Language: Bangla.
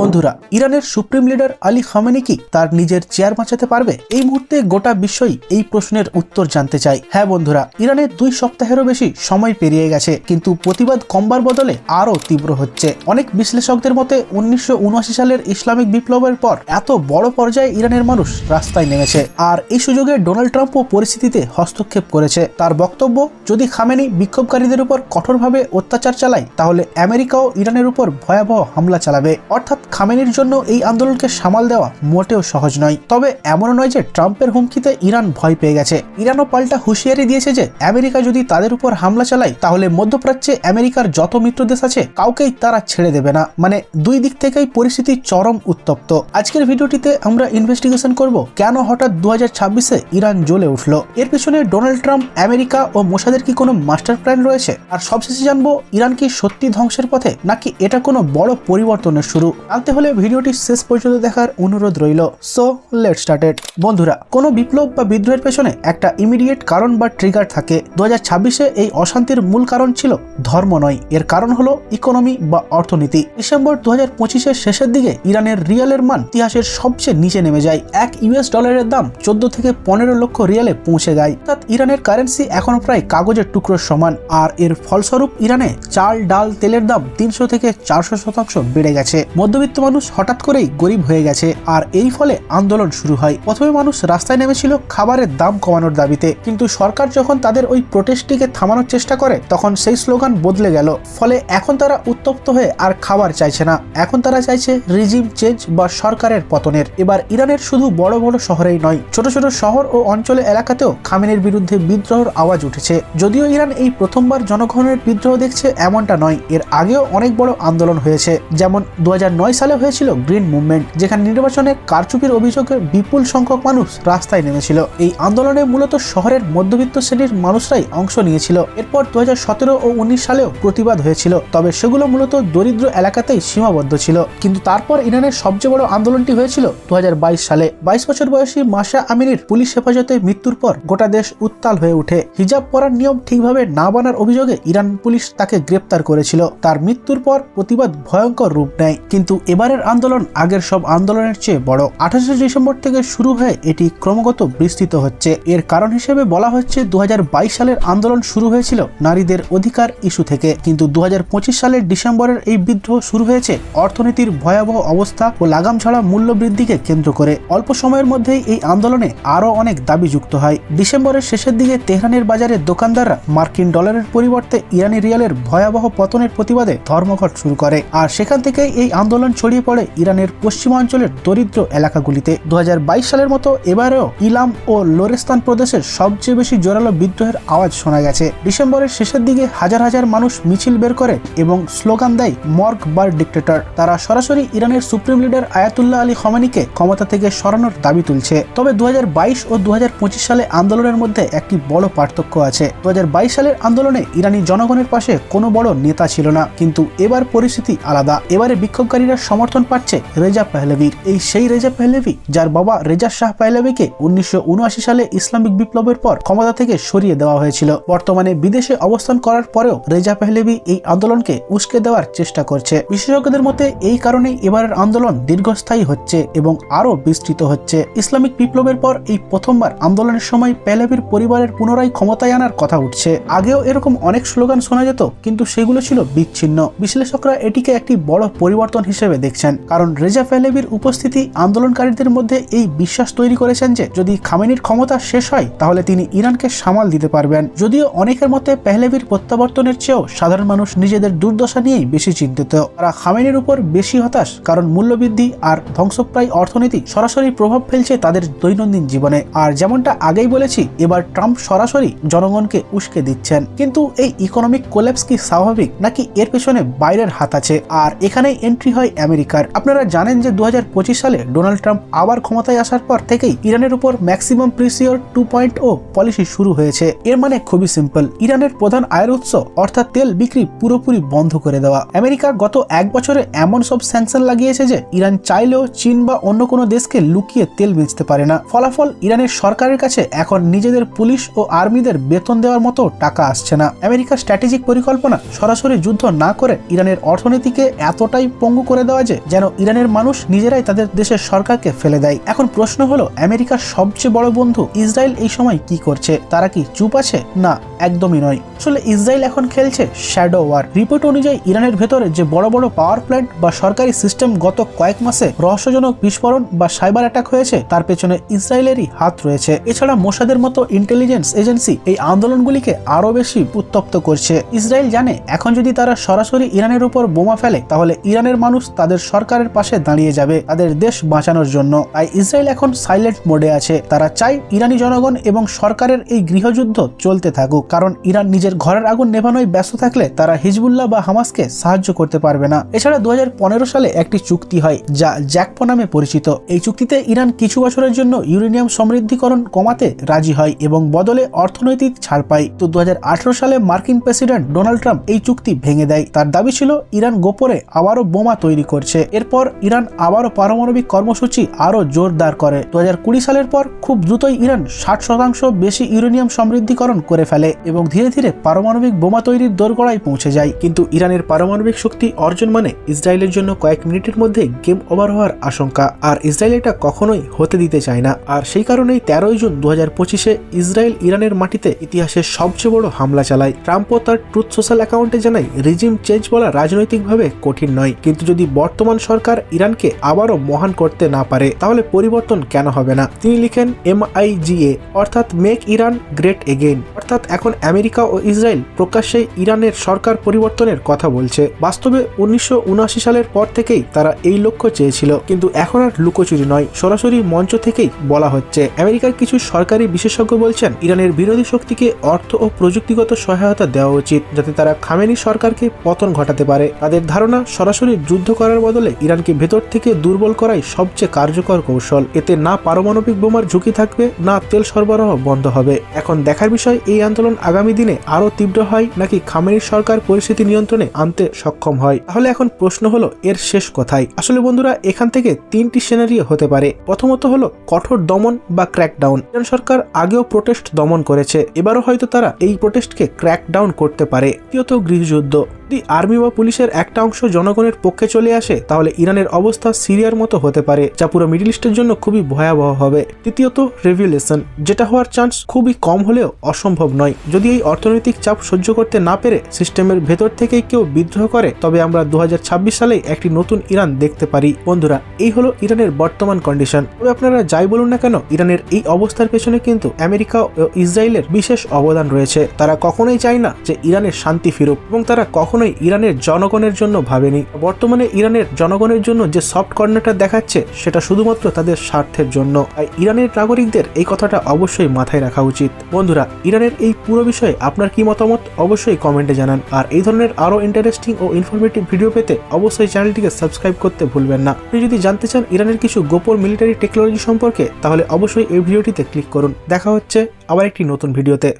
বন্ধুরা, ইরানের সুপ্রিম লিডার আলী খামেনি কি তার নিজের চেয়ার বাঁচাতে পারবে? এই মুহূর্তে গোটা বিশ্বই এই প্রশ্নের উত্তর জানতে চাই হ্যাঁ বন্ধুরা ইরানের দুই সপ্তাহেরও বেশি সময় পেরিয়ে গেছে, কিন্তু প্রতিবাদ কমবার বদলে আরও তীব্র হচ্ছে। অনেক বিশ্লেষকদের মতে, উনিশশো সালের ইসলামিক বিপ্লবের পর এত বড় পর্যায়ে ইরানের মানুষ রাস্তায় নেমেছে। আর এই সুযোগে ডোনাল্ড ট্রাম্পও পরিস্থিতিতে হস্তক্ষেপ করেছে। তার বক্তব্য, যদি খামেনি বিক্ষোভকারীদের উপর কঠোরভাবে অত্যাচার চালায়, তাহলে আমেরিকাও ইরানের উপর ভয়াবহ হামলা চালাবে। অর্থাৎ খামেনির জন্য এই আন্দোলনকে সামাল দেওয়া মোটেও সহজ নয়। তবে এমনও নয় যে ট্রাম্পের হুমকিতে ইরান ভয় পেয়ে গেছে। ইরানও পাল্টা হুঁশিয়ারি দিয়েছে যে আমেরিকা যদি তাদের উপর হামলা চালায়, তাহলে মধ্যপ্রাচ্যে আমেরিকার যত মিত্র দেশ আছে, কাউকেই তারা ছেড়ে দেবে না। মানে দুই দিক থেকেই পরিস্থিতি চরম উত্তপ্ত। আজকের ভিডিওটিতে আমরা ইনভেস্টিগেশন করব কেন হঠাৎ দু হাজার ইরান জ্বলে উঠল। এর পিছনে ডোনাল্ড ট্রাম্প, আমেরিকা ও মোসাদের কি কোনো মাস্টার প্ল্যান রয়েছে? আর সবশেষে জানব, ইরান কি সত্যি ধ্বংসের পথে, নাকি এটা কোনো বড় পরিবর্তনের শুরু? জানতে হলে ভিডিওটি শেষ পর্যন্ত দেখার অনুরোধ রইল। সো লেট স্টার্টেড বন্ধুরা, কোনো বিপ্লব বা বিদ্রোহের পেছনে একটা ইমিডিয়েট কারণ বা ট্রিগার থাকে। দু ছাব্বিশে এই অশান্তির মূল কারণ ছিল ধর্ম নয়। এর কারণ হলো ইকোনমি বা অর্থনীতি। ডিসেম্বর দু হাজার পঁচিশের শেষের দিকে ইরানের রিয়ালের মান ইতিহাসের সবচেয়ে নিচে নেমে যায়। এক ইউএস ডলারের দাম চোদ্দ থেকে পনেরো লক্ষ রিয়ালে পৌঁছে যায়। অর্থাৎ ইরানের কারেন্সি এখন প্রায় কাগজের টুকরোর সমান। আর এর ফলস্বরূপ ইরানে চাল, ডাল, তেলের দাম তিনশো থেকে চারশো শতাংশ বেড়ে গেছে। মধ্যবিত্ত মানুষ হঠাৎ করেই গরিব হয়ে গেছে আর এই ফলে আন্দোলন শুরু হয়। প্রথমে মানুষ রাস্তায় নেমেছিল খাবারের দাম কমানোর দাবিতে। কিন্তু সরকার যখন তাদের ওই প্রোটেস্টটিকে থামানোর চেষ্টা করে, তখন সেই স্লোগান বদলে গেল। ফলে এখন তারা উত্তপ্ত হয়ে আর খাবার চাইছে না। এখন তারা চাইছে রিজিম চেঞ্জ বা সরকারের পতনের। এবার ইরানের শুধু বড় বড় শহরেই নয়, ছোট ছোট শহর ও অঞ্চলে এলাকাতেও খামেনের বিরুদ্ধে বিদ্রোহের আওয়াজ উঠেছে। যদিও ইরান এই প্রথমবার জনগণের বিদ্রোহ দেখছে এমনটা নয়, এর আগেও অনেক বড় আন্দোলন হয়েছে। যেমন দু হাজার নয় সালে হয়েছিল গ্রিন মুভমেন্ট, যেখানে নির্বাচনে কারচুপির অভিযোগে বিপুল সংখ্যক মানুষ রাস্তায় নেমেছিল। এই আন্দোলনে মূলত শহরের মধ্যবিত্ত শ্রেণির মানুষরাই অংশ নিয়েছিল। এরপর দুহাজার সতেরো ও উনিশ সালেও প্রতিবাদ হয়েছিল, তবে সেগুলো মূলত দরিদ্র এলাকাতেই সীমাবদ্ধ ছিল। কিন্তু তারপর ইরানের সবচেয়ে বড় আন্দোলনটি হয়েছিল দু হাজার বাইশ সালে। বাইশ বছর বয়সী মাসা আমিনীর পুলিশ হেফাজতে মৃত্যুর পর গোটা দেশ উত্তাল হয়ে ওঠে। হিজাব পরার নিয়ম ঠিকভাবে না বানার অভিযোগে ইরান পুলিশ তাকে গ্রেপ্তার করেছিল। তার মৃত্যুর পর প্রতিবাদ ভয়ঙ্কর রূপ নেয়। কিন্তু এবারের আন্দোলন আগের সব আন্দোলনের চেয়ে বড়। আঠাশে ডিসেম্বর থেকে শুরু হয়ে এটি ক্রমাগত বিস্তৃত হচ্ছে। এর কারণ হিসেবে বলা হচ্ছে দু হাজার বাইশ সালের আন্দোলন শুরু হয়েছিল নারীদের অধিকার ইস্যু থেকে। কিন্তু দু হাজার পঁচিশ সালের ডিসেম্বরের এই বিদ্রোহ শুরু হয়েছে অর্থনীতির ভয়াবহ অবস্থা ও লাগাম ছাড়া মূল্য বৃদ্ধিকে কেন্দ্র করে। অল্প সময়ের মধ্যেই এই আন্দোলনে আরও অনেক দাবি যুক্ত হয়। ডিসেম্বরের শেষের দিকে তেহরানের বাজারে দোকানদাররা মার্কিন ডলারের পরিবর্তে ইরানি রিয়ালের ভয়াবহ পতনের প্রতিবাদে ধর্মঘট শুরু করে। আর সেখান থেকেই এই আন্দোলন ছড়িয়ে পড়ে ইরানের পশ্চিমাঞ্চলের দরিদ্র এলাকাগুলিতে। দু হাজার বাইশ সালের মতো এবারেও ইলাম ও লোরেস্তান প্রদেশের সবচেয়ে বেশি জোরালো বিদ্রোহের আওয়াজ শোনা গেছে। ডিসেম্বরের শেষের দিকে হাজার হাজার মানুষ মিছিল বের করে এবং স্লোগান দেয়, মর্গ বার ডিক্টেটর তারা সরাসরি ইরানের সুপ্রিম লিডার আয়াতুল্লাহ আলী খমানিকে ক্ষমতা থেকে সরানোর দাবি তুলছে। তবে দু হাজার বাইশ ও দু হাজার পঁচিশ সালে আন্দোলনের মধ্যে একটি বড় পার্থক্য আছে। দু হাজার বাইশ সালের আন্দোলনে ইরানি জনগণের পাশে কোনো বড় নেতা ছিল না, কিন্তু এবার পরিস্থিতি আলাদা। এবারে বিক্ষোভকারীরা সমর্থন পাচ্ছে রেজা পেহলেভির। এই সেই রেজা পেহলেভি যার বাবা রেজা শাহ পেহলেভিকে উনিশশো সালে ইসলামিক বিপ্লবের পর ক্ষমতা থেকে সরিয়ে দেওয়া হয়েছিল। বর্তমানে বিদেশে অবস্থান করার পরেও রেজা পেহলেভি এই আন্দোলনকে উস্কে দেওয়ার চেষ্টা করছে। বিশেষজ্ঞদের মতে এই কারণেই এবারের আন্দোলন দীর্ঘস্থায়ী হচ্ছে এবং আরও বিস্তৃত হচ্ছে। ইসলামিক বিপ্লবের পর এই প্রথমবার আন্দোলনের সময় পেহলেভির পরিবারের পুনরায় ক্ষমতায় আনার কথা উঠছে। আগেও এরকম অনেক স্লোগান শোনা যেত, কিন্তু সেগুলো ছিল বিচ্ছিন্ন। বিশ্লেষকরা এটিকে একটি বড় পরিবর্তন হিসেবে দেখছেন। কারণ রেজা পেহলেভির উপস্থিতি আন্দোলনকারীদের মধ্যে এই বিশ্বাস তৈরি করেছেন যে, যদি খামেনির ক্ষমতা শেষ হয়, তাহলে তিনি ইরানকে সামাল দিতে পারবেন। যদিও অনেকের মতে পেহলেভির প্রত্যাবর্তনের চেয়েও সাধারণ মানুষ নিজেদের দুর্দশা নিয়েই বেশি চিন্তিত। তারা খামেনির উপর বেশি হতাশ, কারণ মূল্যবৃদ্ধি আর ধ্বংসপ্রায় অর্থনীতি সরাসরি প্রভাব ফেলছে তাদের দৈনন্দিন জীবনে। আর যেমনটা আগেই বলেছি, এবার ট্রাম্প সরাসরি জনগণকে উস্কে দিচ্ছেন। কিন্তু এই ইকোনমিক কোল্যাপস কি স্বাভাবিক, নাকি এর পেছনে বাইরের হাত আছে? আর এখানে এন্ট্রি হয় আমেরিকার। আপনারা জানেন যে দু হাজার পঁচিশ সালে ডোনাল্ড ট্রাম্প আবার ক্ষমতায় আসার পর থেকেই ইরানের উপর maximum pressure two point oh policy শুরু হয়েছে। এর মানে খুবই সিম্পল, ইরানের প্রধান আয়ের উৎস, অর্থাৎ তেল বিক্রি, পুরোপুরি বন্ধ করে দেওয়া। আমেরিকা গত এক বছরে এমন সব স্যাংশন লাগিয়েছে যে ইরান চাইলেও চীন বা অন্য কোনো দেশকে লুকিয়ে তেল বেচতে পারে না। ফলাফল ইরানের সরকারের কাছে এখন নিজেদের পুলিশ ও আর্মিদের বেতন দেওয়ার মতো টাকা আসছে না। আমেরিকার স্ট্র্যাটেজিক পরিকল্পনা সরাসরি যুদ্ধ না করে ইরানের অর্থনীতিকে এতটাই পঙ্গু করে দেওয়া যে যেন ইরানের মানুষ নিজেরাই তাদের দেশের সরকারকে ফেলে দেয়। এখন প্রশ্ন হলো, আমেরিকার সবচেয়ে বড় বন্ধু ইসরায়েল এই সময় কি করছে? তারা কি চুপ আছে? না, একদমই নয়। আসলে ইসরায়েল এখন খেলছে শ্যাডো ওয়ার রিপোর্ট অনুযায়ী ইরানের ভেতরে যে বড় বড় পাওয়ার প্ল্যান্ট বা সরকারি সিস্টেম গত কয়েক মাসে রহস্যজনক বিস্ফোরণ বা সাইবার অ্যাটাক হয়েছে, তার পেছনে ইসরায়েলেরই হাত রয়েছে। এছাড়া মোসাদের মতো ইন্টেলিজেন্স এজেন্সি এই আন্দোলনগুলিকে আরও বেশি উত্তপ্ত করছে। ইসরায়েল জানে, এখন যদি তারা সরাসরি ইরানের উপর বোমা ফেলে, তাহলে ইরানের মানুষ তাদের সরকারের পাশে দাঁড়িয়ে যাবে তাদের দেশ বাঁচানোর জন্য। তাই ইসরায়েল এখন সাইলেন্ট মোডে আছে। তারা চায় ইরানি জনগণ এবং সরকারের এই গৃহযুদ্ধ চলতে থাকুক। কারণ ইরান নিজের ঘরের আগুন নেভানোয় ব্যস্ত থাকলে তারা হিজবুল্লাহ বা হামাসকে সাহায্য করতে পারবে না। এছাড়া দু হাজার পনেরো সালে একটি চুক্তি হয়, যা জ্যাকপো নামে পরিচিত। এই চুক্তিতে ইরান কিছু বছরের জন্য ইউরেনিয়াম সমৃদ্ধিকরণ কমাতে রাজি হয় এবং বদলে অর্থনৈতিক ছাড় পায়। তো দু হাজার আঠারো সালে মার্কিন প্রেসিডেন্ট ডোনাল্ড ট্রাম্প এই চুক্তি ভেঙে দেয়। তার দাবি ছিল, ইরান গোপরে আবারও বোমা তৈরি করছে। এরপর ইরান আবারও পারমাণবিক কর্মসূচি আরও জোরদার করে। দু হাজার কুড়ি সালের পর খুব দ্রুতই ইরান ষাট শতাংশ বেশি ইউরেনিয়াম সমৃদ্ধিকরণ করে ফেলে এবং ধীরে ধীরে পারমাণবিক বোমা তৈরির দোরগোড়ায় পৌঁছে যায়। কিন্তু ইরানের পারমাণবিক শক্তি অর্জন মানে ইসরায়েলের জন্য কয়েক মিনিটের মধ্যে গেম ওভার হওয়ার আশঙ্কা। আর ইসরায়েল এটা কখনোই হতে দিতে চায় না। আর সেই কারণেই তেরোই জুন দু হাজার পঁচিশে ইসরায়েল ইরানের মাটিতে ইতিহাসের সবচেয়ে বড় হামলা চালায়। ট্রাম্পও তার ট্রুথ সোশ্যাল অ্যাকাউন্টে জানায়, রিজিম চেঞ্জ বলা রাজনৈতিকভাবে কঠিন নয়। কিন্তু যদি বর্তমান সরকার ইরানকে আবারও মহান করতে না পারে, তাহলে পরিবর্তন কেন হবে না? তিনি লিখেন এম আই এমআইজিএ অর্থাৎ মেক ইরান গ্রেট এগেইন। অর্থাৎ এখন আমেরিকা ও ইসরায়েল প্রকাশ্যে ইরানের সরকার পরিবর্তনের কথা বলছে। বাস্তবে উনিশশো সালের পর থেকেই তারা এই লক্ষ্য চেয়েছিল, কিন্তু এখন আর লুকোচুরি নয়। সরাসরি মঞ্চ থেকেই বলা হচ্ছে। আমেরিকার কিছু সরকারি বিশেষজ্ঞ বলছেন, ইরানের বিরোধী শক্তিকে অর্থ ও প্রযুক্তিগত সহায়তা দেওয়া উচিত, যাতে তারা খামেনি সরকারকে পতন ঘটাতে পারে। তাদের ধারণা সরাসরি যুদ্ধ করার বদলে ইরানকে ভেতর থেকে দুর্বল করাই সবচেয়ে কার্যকর কৌশল। এতে না পারমাণবিক বোমার ঝুঁকি থাকবে, না তেল সরবরাহ বন্ধ হবে। এখন দেখার বিষয়, এই আন্দোলন আগামী দিনে আরও তীব্র হয় নাকি খামেনির সরকার পরিস্থিতি নিয়ন্ত্রণে আনতে সক্ষম হয়? তাহলে এখন প্রশ্ন হলো, এর শেষ কোথায় আসলে বন্ধুরা, এখান থেকে তিনটি সিনারিও হতে পারে। প্রথমত হলো কঠোর দমন বা ক্র্যাকডাউন ইরান সরকার আগেও প্রোটেস্ট দমন করেছে। এবারও হয়তো তারা এই প্রোটেস্টকে ক্র্যাকডাউন করতে পারে। দ্বিতীয়ত গৃহযুদ্ধ। যদি আর্মি বা পুলিশের একটা অংশ জনগণের পক্ষে চলে আসে, তাহলে ইরানের অবস্থা সিরিয়ার মতো হতে পারে, যা পুরো মিডল ইস্টের জন্য খুবই ভয়াবহ হবে। তৃতীয়ত রেভিলেশন যেটা হওয়ার চান্স খুবই কম হলেও অসম্ভব নয়। যদি এই অর্থনৈতিক চাপ সহ্য করতে না পেরে সিস্টেমের ভেতর থেকেই কেউ বিদ্রোহ করে, তবে আমরা দু সালেই একটি নতুন ইরান দেখতে পারি। বন্ধুরা, এই হলো ইরানের বর্তমান কন্ডিশন তবে আপনারা যাই বলুন না কেন, ইরানের এই অবস্থার পেছনে কিন্তু আমেরিকা ও ইসরায়েলের বিশেষ অবদান রয়েছে। তারা কখনোই চায় না যে ইরানের শান্তি ফিরুক, এবং তারা কখনোই ইরানের জনগণের জন্য ভাবেনি। বর্তমানে ইরানের জনগণের জন্য যে সফট কর্নারটা দেখাচ্ছে, সেটা শুধুমাত্র তাদের স্বার্থের জন্য। তাই ইরানের নাগরিকদের এই কথাটা অবশ্যই মাথায় রাখা উচিত। বন্ধুরা, ইরানের এই পুরো বিষয়ে আপনার কি মতামত? অবশ্যই কমেন্টে জানান। আর এই ধরনের আরও ইন্টারেস্টিং ও ইনফরমেটিভ ভিডিও পেতে অবশ্যই চ্যানেলটিকে সাবস্ক্রাইব করতে ভুলবেন না। আপনি যদি জানতে চান ইরানের কিছু গোপন মিলিটারি টেকনোলজি সম্পর্কে, তাহলে অবশ্যই এই ভিডিওটিতে ক্লিক করুন। দেখা হচ্ছে আবার একটি নতুন ভিডিওতে